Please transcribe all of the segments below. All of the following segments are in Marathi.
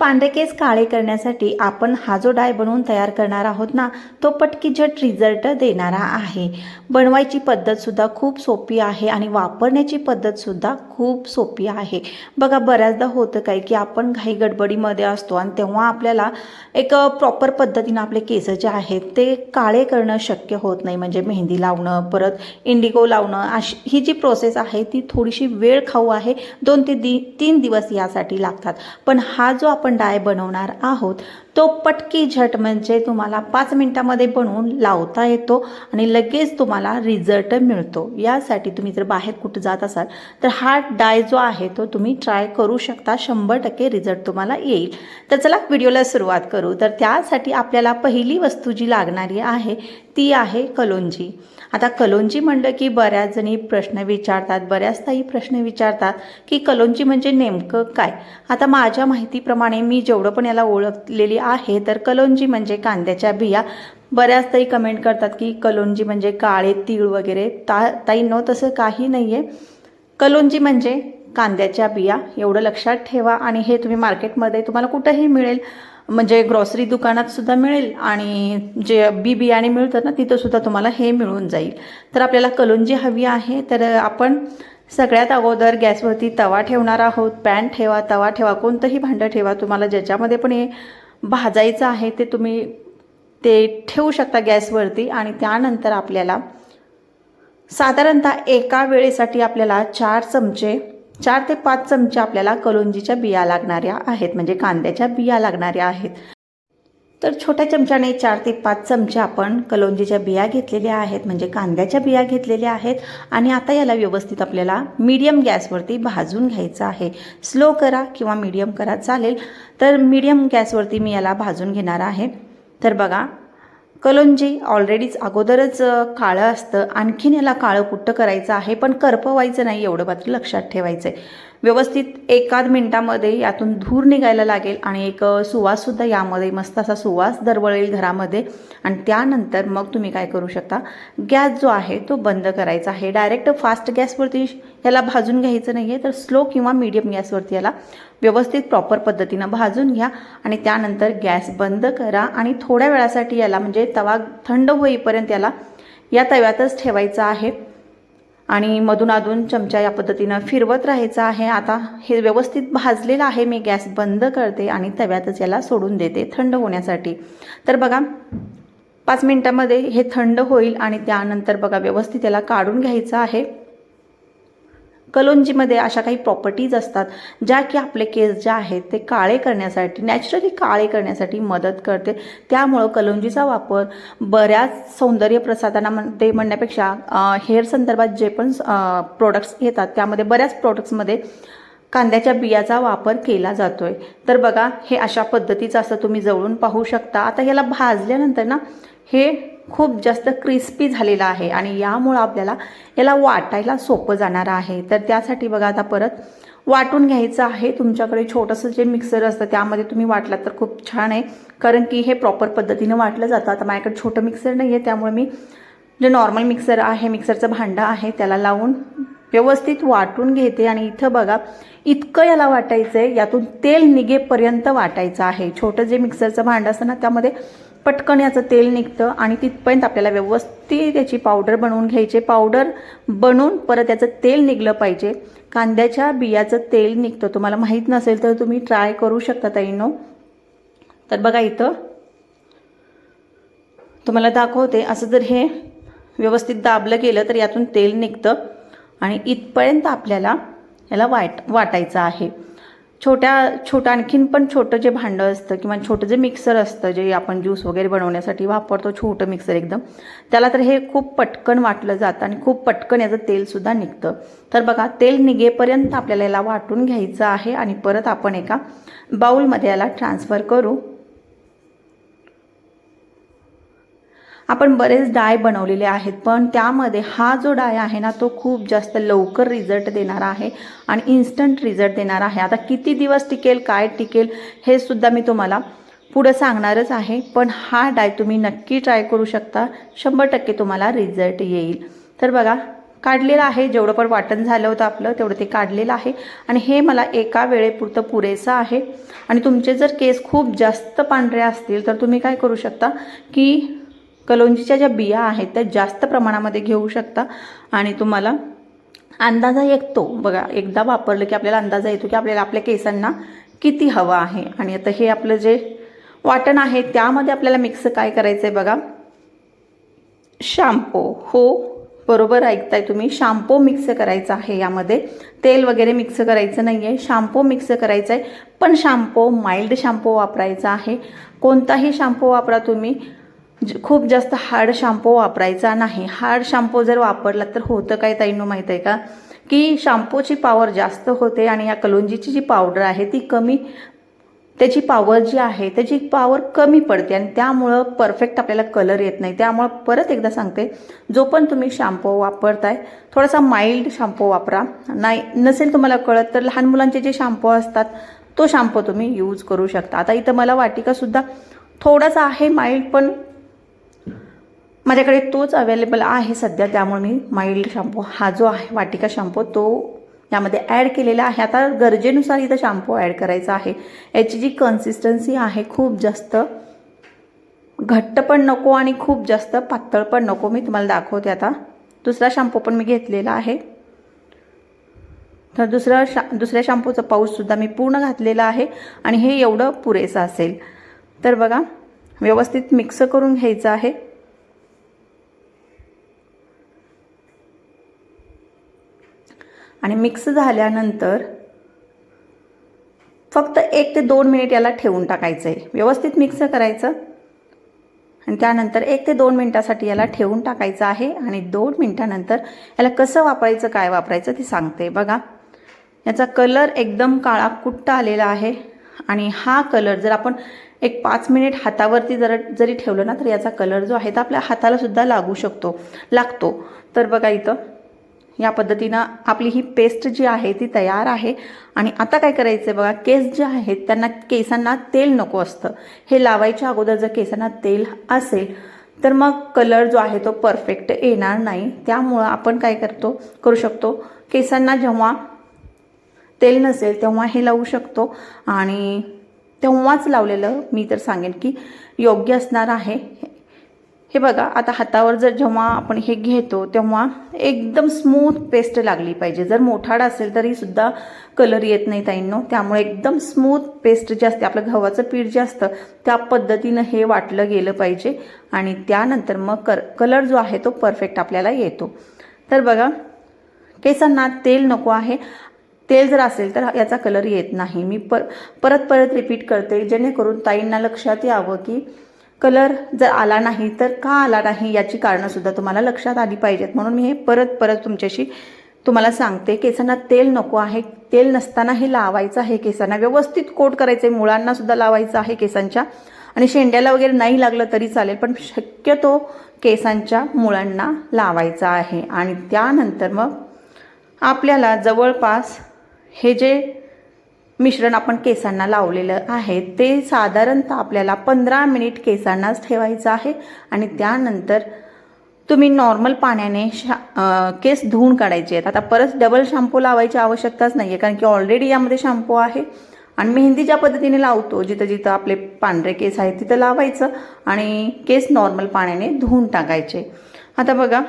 पांढरे केस काळे करण्यासाठी आपण हा जो डाय बनवून तयार करणार आहोत ना तो पटकीझट रिझल्ट देणारा आहे. बनवायची पद्धतसुद्धा खूप सोपी आहे आणि वापरण्याची पद्धतसुद्धा खूप सोपी आहे. बघा बऱ्याचदा होतं काय की आपण घाई गडबडीमध्ये असतो आणि तेव्हा आपल्याला एक प्रॉपर पद्धतीनं आपले केस जे आहेत ते काळे करणं शक्य होत नाही. म्हणजे मेहंदी लावणं परत इंडिगो लावणं अशी ही जी प्रोसेस आहे ती थोडीशी वेळ खाऊ आहे. दोन ते दि तीन दिवस यासाठी लागतात. पण हा जो आपण आपण डाय बनवणार आहोत. तो पटकी झट म्हणजे तुम्हाला पाच मिनटामध्ये बनवून लावता येतो आणि लगेच तुम्हाला रिझल्ट मिळतो. यासाठी तुम्ही जर बाहेर कुठं जात असाल तर हा डाय जो आहे तो तुम्ही ट्राय करू शकता. शंभर टक्के रिझल्ट तुम्हाला येईल. तर चला व्हिडिओला सुरुवात करू. तर त्यासाठी आपल्याला पहिली वस्तू जी लागणारी आहे ती आहे कलोंजी. आता कलोंजी म्हणलं की बऱ्याच जणी प्रश्न विचारतात बऱ्याच ताई प्रश्न विचारतात की कलोंजी म्हणजे नेमकं काय? आता माझ्या माहितीप्रमाणे मी जेवढं पण याला ओळखलेली आहे तर कलोंजी म्हणजे कांद्याच्या बिया. बऱ्याच ताई कमेंट करतात की कलोंजी म्हणजे काळे तीळ वगैरे. ता ताई न तसं काही नाही आहे कलोंजी म्हणजे कांद्याच्या बिया. एवढं लक्षात ठेवा आणि हे तुम्ही मार्केटमध्ये तुम्हाला कुठंही मिळेल. म्हणजे ग्रॉसरी दुकानात सुद्धा मिळेल आणि जे बी बियाणे मिळतात ना तिथं सुद्धा तुम्हाला हे मिळून जाईल. तर आपल्याला कलोंजी हवी आहे तर आपण सगळ्यात अगोदर गॅसवरती तवा ठेवणार आहोत पॅन ठेवा तवा ठेवा कोणतंही भांडं ठेवा तुम्हाला ज्याच्यामध्ये पण हे भाजायचं आहे ते तुम्ही ते ठेवू शकता गॅसवरती आणि त्यानंतर आपल्याला साधारणतः एका वेळेसाठी आपल्याला चार चमचे चार ते पाच चमचे आपल्याला कलोंजीच्या बिया लागणाऱ्या आहेत म्हणजे कांद्याच्या बिया लागणाऱ्या आहेत. तर छोट्या चमच्याने चार ते पाच चमचे आपण कलोंजीच्या बिया घेतलेल्या आहेत म्हणजे कांद्याच्या बिया घेतलेल्या आहेत. आणि आता याला व्यवस्थित आपल्याला मीडियम गॅसवरती भाजून घ्यायचं आहे. स्लो करा किंवा मीडियम करा चालेल. तर मीडियम गॅसवरती मी याला भाजून घेणार आहे. तर बघा कलोंजी ऑलरेडीच अगोदरच काळं असतं. आणखीन याला काळं कुठं करायचं आहे? पण करपवायचं नाही एवढं मात्र लक्षात ठेवायचं आहे व्यवस्थित एकाद मिनटामध्ये यातून धूर निघायला लागेल आणि एक सुवाससुद्धा यामध्ये मस्त असा सुवास दरवळेल घरामध्ये. आणि त्यानंतर मग तुम्ही काय करू शकता? गॅस जो आहे तो बंद करायचा आहे. डायरेक्ट फास्ट गॅसवरती याला भाजून घ्यायचं नाही आहे तर स्लो किंवा मीडियम गॅसवरती याला व्यवस्थित प्रॉपर पद्धतीनं भाजून घ्या आणि त्यानंतर गॅस बंद करा. आणि थोड्या वेळासाठी याला म्हणजे तवा थंड होईपर्यंत याला या तव्यातच ठेवायचा आहे. आणि मधून अधून चमचा या पद्धतीनं फिरवत राहायचं आहे. आता हे व्यवस्थित भाजलेलं आहे. मी गॅस बंद करते आणि तव्यातच याला सोडून देते थंड होण्यासाठी. तर बघा पाच मिनटामध्ये हे थंड होईल आणि त्यानंतर बघा व्यवस्थित याला काढून घ्यायचं आहे. कलोंजीमध्ये अशा काही प्रॉपर्टीज असतात ज्या की आपले केस जे आहेत ते काळे करण्यासाठी नॅचरली काळे करण्यासाठी मदत करते. त्यामुळं कलोंजीचा वापर बऱ्याच सौंदर्य प्रसाधनामध्ये म्हणण्यापेक्षा हेअर संदर्भात जे पण प्रोडक्ट्स येतात त्यामध्ये बऱ्याच प्रोडक्ट्समध्ये कांद्याच्या बियाचा वापर केला जातो आहे तर बघा हे अशा पद्धतीचं असं तुम्ही जवळून पाहू शकता. आता ह्याला भाजल्यानंतर ना हे खूप जास्त क्रिस्पी झालेलं आहे आणि यामुळं आपल्याला याला वाटायला सोपं जाणार आहे. तर त्यासाठी बघा आता परत वाटून घ्यायचं आहे. तुमच्याकडे छोटंसं जे मिक्सर असतं त्यामध्ये तुम्ही वाटलात तर खूप छान आहे. कारण की हे प्रॉपर पद्धतीनं वाटलं जातं. आता माझ्याकडे छोटं मिक्सर नाही आहे त्यामुळे मी जे नॉर्मल मिक्सर आहे मिक्सरचं भांडं आहे त्याला लावून व्यवस्थित वाटून घेते. आणि इथं बघा इतकं याला वाटायचं आहे यातून तेल निघेपर्यंत वाटायचं आहे. छोटं जे मिक्सरचं भांडं असतं ना त्यामध्ये पटकन याचं तेल निघतं आणि तिथपर्यंत आपल्याला व्यवस्थित याची पावडर बनवून घ्यायची. पावडर बनवून परत याचं तेल निघलं पाहिजे. कांद्याच्या बियाचं तेल निघतं. तुम्हाला माहीत नसेल तर तुम्ही ट्राय करू शकता ताईनो. तर बघा इथं. तुम्हाला दाखवते. असं जर हे व्यवस्थित दाबलं गेलं तर यातून तेल निघतं. आणि इथपर्यंत आपल्याला याला वाट वाटायचं आहे. छोट्या छोटं आणखीन पण छोटं जे भांडं असतं किंवा छोटं जे मिक्सर असतं जे आपण ज्यूस वगैरे बनवण्यासाठी वापरतो छोटं मिक्सर एकदम त्याला तर हे खूप पटकन वाटलं जातं आणि खूप पटकन याचं तेलसुद्धा निघतं. तर बघा तेल निघेपर्यंत आपल्याला याला वाटून घ्यायचं आहे आणि परत आपण एका बाऊलमध्ये याला ट्रान्सफर करू. आपण बरेच डाय बनवलेले आहेत पण त्यामध्ये हा जो डाय आहे ना तो खूप जास्त लवकर रिझल्ट देणारा आहे आणि इन्स्टंट रिझल्ट देणारा आहे. आता किती दिवस टिकेल काय टिकेल हे सुद्धा मी तुम्हाला पुढं सांगणारच आहे पण हा डाय तुम्ही नक्की ट्राय करू शकता. शंभर टक्के तुम्हाला रिझल्ट येईल. तर बघा काढलेलं आहे जेवढं पण वाटण झालं होतं आपलं तेवढं ते काढलेलं आहे. आणि हे मला एका वेळेपुरतं पुरेसं आहे. आणि तुमचे जर केस खूप जास्त पांढरे असतील तर तुम्ही काय करू शकता की कलोंजीच्या ज्या बिया आहेत त्या जास्त प्रमाणामध्ये घेऊ शकता. आणि तुम्हाला अंदाजा येतो. बघा एकदा वापरलं की आपल्याला अंदाजा येतो की आपल्याला आपल्या केसांना किती हवं आहे. आणि आता हे आपलं जे वाटण आहे त्यामध्ये आपल्याला मिक्स काय करायचं आहे बघा. शॅम्पो. हो बरोबर ऐकताय तुम्ही. शॅम्पो मिक्स करायचा आहे यामध्ये. तेल वगैरे मिक्स करायचं नाही आहे शॅम्पो मिक्स करायचं आहे पण शॅम्पो माइल्ड शॅम्पो वापरायचा आहे. कोणताही शॅम्पो वापरा तुम्ही. खूप जास्त हार्ड शॅम्पू वापरायचा नाही. हार्ड शॅम्पू जर वापरला तर होतं काय ताईनो माहीत आहे का? की शॅम्पूची पॉवर जास्त होते आणि या कलोंजीची जी पावडर आहे ती कमी त्याची पॉवर जी आहे त्याची पॉवर कमी पडते आणि त्यामुळं परफेक्ट आपल्याला कलर येत नाही. त्यामुळं परत एकदा सांगते जो पण तुम्ही शॅम्पू वापरताय थोडासा माइल्ड शॅम्पू वापरा. नाही नसेल तुम्हाला कळत तर लहान मुलांचे जे शॅम्पू असतात तो शॅम्पू तुम्ही यूज करू शकता. आता इथं मला वाटिकासुद्धा थोडासा आहे माइल्ड पण माझ्याकडे तोच अवेलेबल आहे सध्या त्यामुळे मी माइल्ड शॅम्पू हा जो आहे वाटिका शॅम्पू तो यामध्ये ॲड केलेला आहे. आता गरजेनुसार इथं शॅम्पू ॲड करायचा आहे. याची जी कन्सिस्टन्सी आहे खूप जास्त घट्ट पण नको आणि खूप जास्त पातळ पण नको. मी तुम्हाला दाखवते आता. दुसरा शॅम्पू पण मी घेतलेला आहे. तर दुसरा शा दुसऱ्या शॅम्पूचा पाऊससुद्धा मी पूर्ण घातलेला आहे आणि हे एवढं पुरेसं असेल. तर बघा व्यवस्थित मिक्स करून घ्यायचं आहे. आणि मिक्स झाल्यानंतर फक्त एक ते दोन मिनिट याला ठेवून टाकायचं आहे व्यवस्थित मिक्स करायचं. आणि त्यानंतर एक ते दोन मिनटासाठी याला ठेवून टाकायचं आहे आणि दोन मिनटानंतर याला कसं वापरायचं काय वापरायचं ते सांगते. बघा याचा कलर एकदम काळा कुट्ट आलेला आहे. आणि हा कलर जर आपण एक पाच मिनिट हातावरती जर जरी ठेवलं ना तर याचा कलर जो आहे तो आपल्या हातालासुद्धा लागू शकतो लागतो. तर बघा इथं या पद्धतीनं आपली ही पेस्ट जी आहे ती तयार आहे. आणि आता काय करायचं आहे बघा केस जे आहेत त्यांना केसांना तेल नको असतं. हे लावायच्या अगोदर जर केसांना तेल असेल तर मग कलर जो आहे तो परफेक्ट येणार नाही. त्यामुळं आपण काय करतो करू शकतो केसांना जेव्हा तेल नसेल तेव्हा हे लावू शकतो. आणि तेव्हाच लावलेलं मी तर सांगेन की योग्य असणार आहे. हे बघा आता हातावर जर जेव्हा आपण हे घेतो तेव्हा एकदम स्मूथ पेस्ट लागली पाहिजे. जर मोठाड असेल तरीसुद्धा कलर येत नाही ताईंनो. त्यामुळे एकदम स्मूथ पेस्ट जे असते आपलं गव्हाचं पीठ जे असतं त्या पद्धतीनं हे वाटलं गेलं पाहिजे. आणि त्यानंतर मग कर कलर जो आहे तो परफेक्ट आपल्याला येतो. तर बघा केसांना तेल नको आहे. तेल जर असेल तर याचा कलर येत नाही. मी पर परत परत रिपीट करते जेणेकरून ताईंना लक्षात यावं की कलर जर आला नाही तर का आला नाही याची कारणंसुद्धा तुम्हाला लक्षात आली पाहिजेत. म्हणून मी हे परत परत तुमच्याशी तुम्हाला सांगते केसांना तेल नको आहे. तेल नसताना हे लावायचं आहे केसांना. व्यवस्थित कोट करायचं आहे मुळांना सुद्धा लावायचं आहे केसांच्या. आणि शेंड्याला वगैरे नाही लागलं तरी चालेल पण शक्यतो केसांच्या मुळांना लावायचं आहे. आणि त्यानंतर मग आपल्याला जवळपास हे जे मिश्रण आपण केसांना लावलेलं आहे. ते साधारणतः आपल्याला पंधरा मिनिट केसांनाच ठेवायचं आहे आणि त्यानंतर तुम्ही नॉर्मल पाण्याने शा केस धुवून काढायचे आहेत. आता परत डबल शॅम्पू लावायची आवश्यकताच नाही आहे कारण की ऑलरेडी यामध्ये शॅम्पू आहे. आणि मेहंदी ज्या पद्धतीने लावतो जिथं जिथं आपले पांढरे केस आहेत तिथं लावायचं आणि केस नॉर्मल पाण्याने धुवून टाकायचे. आता बघा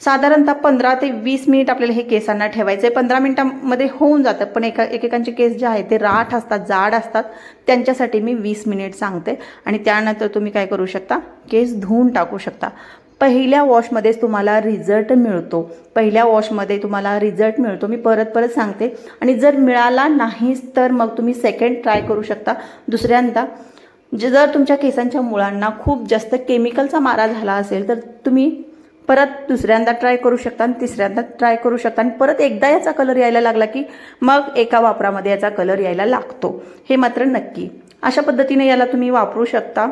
साधारणतः पंधरा ते वीस मिनिट आपल्याला हे केसांना ठेवायचं आहे पंधरा मिनिटांमध्ये होऊन जातं पण एका एकेकांचे केस जे आहेत ते राठ असतात जाड असतात त्यांच्यासाठी मी वीस मिनिट सांगते. आणि त्यानंतर तुम्ही काय करू शकता? केस धुवून टाकू शकता. पहिल्या वॉशमध्येच तुम्हाला रिझल्ट मिळतो. पहिल्या वॉशमध्ये तुम्हाला रिझल्ट मिळतो. मी परत परत सांगते. आणि जर मिळाला नाहीच तर मग तुम्ही सेकंड ट्राय करू शकता. दुसऱ्यांदा जे जर तुमच्या केसांच्या मुळांना खूप जास्त केमिकलचा मारा झाला असेल तर तुम्ही परत दुसऱ्यांदा ट्राय करू शकता आणि तिसऱ्यांदा ट्राय करू शकता. आणि परत एकदा याचा कलर यायला लागला की मग एका वापरामध्ये याचा कलर यायला लागतो. हे मात्र नक्की. अशा पद्धतीने याला तुम्ही वापरू शकता.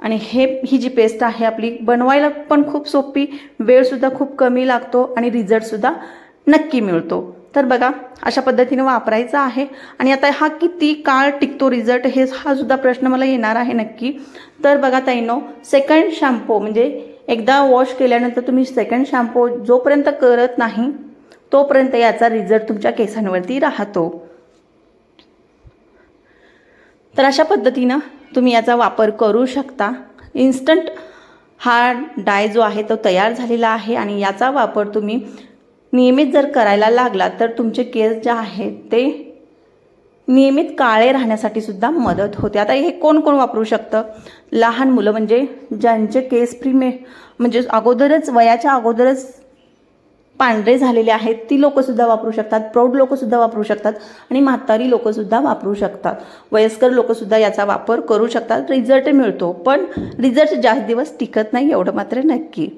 आणि हे ही जी पेस्ट आहे आपली बनवायला पण खूप सोपी वेळसुद्धा खूप कमी लागतो आणि रिझल्टसुद्धा नक्की मिळतो. तर बघा अशा पद्धतीने वापरायचा आहे. आणि आता हा किती काळ टिकतो रिझल्ट हे हा सुद्धा प्रश्न मला येणार आहे नक्की. तर बघा ताईनो सेकंड शॅम्पू म्हणजे एकदा वॉश केल्यानंतर तुम्ही सेकंड शॅम्पू जोपर्यंत करत नाही तोपर्यंत याचा रिझल्ट तुमच्या केसांवरती राहतो. तर अशा पद्धतीनं तुम्ही याचा वापर करू शकता. इन्स्टंट हा डाय जो आहे तो तयार झालेला आहे आणि याचा वापर तुम्ही नियमित जर करायला लागला तर तुमचे केस जे आहेत ते नियमित काळे राहण्यासाठी सुद्धा मदत होते. आता हे कोण कोण वापरू शकतं? लहान मुलं म्हणजे ज्यांचे केस प्रिमे म्हणजे अगोदरच वयाच्या अगोदरच पांढरे झालेले आहेत ती लोकंसुद्धा वापरू शकतात. प्रौढ लोकंसुद्धा वापरू शकतात आणि म्हातारी लोकंसुद्धा वापरू शकतात. वयस्कर लोकंसुद्धा याचा वापर करू शकतात. रिझल्ट मिळतो पण रिझल्ट जास्त दिवस टिकत नाही एवढं मात्र नक्की.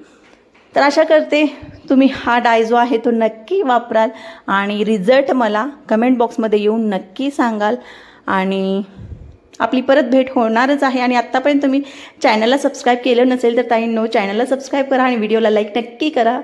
तर आशा करते तुम्ही हा डाय जो आहे तो नक्की वापराल आणि रिझल्ट मला कमेंट बॉक्समध्ये येऊन नक्की सांगाल. आणि आपली परत भेट होणारच आहे आणि आत्तापर्यंत तुम्ही चॅनलला सबस्क्राईब केलं नसेल तर ताईंनो चॅनलला सबस्क्राईब करा आणि व्हिडिओला लाईक नक्की करा.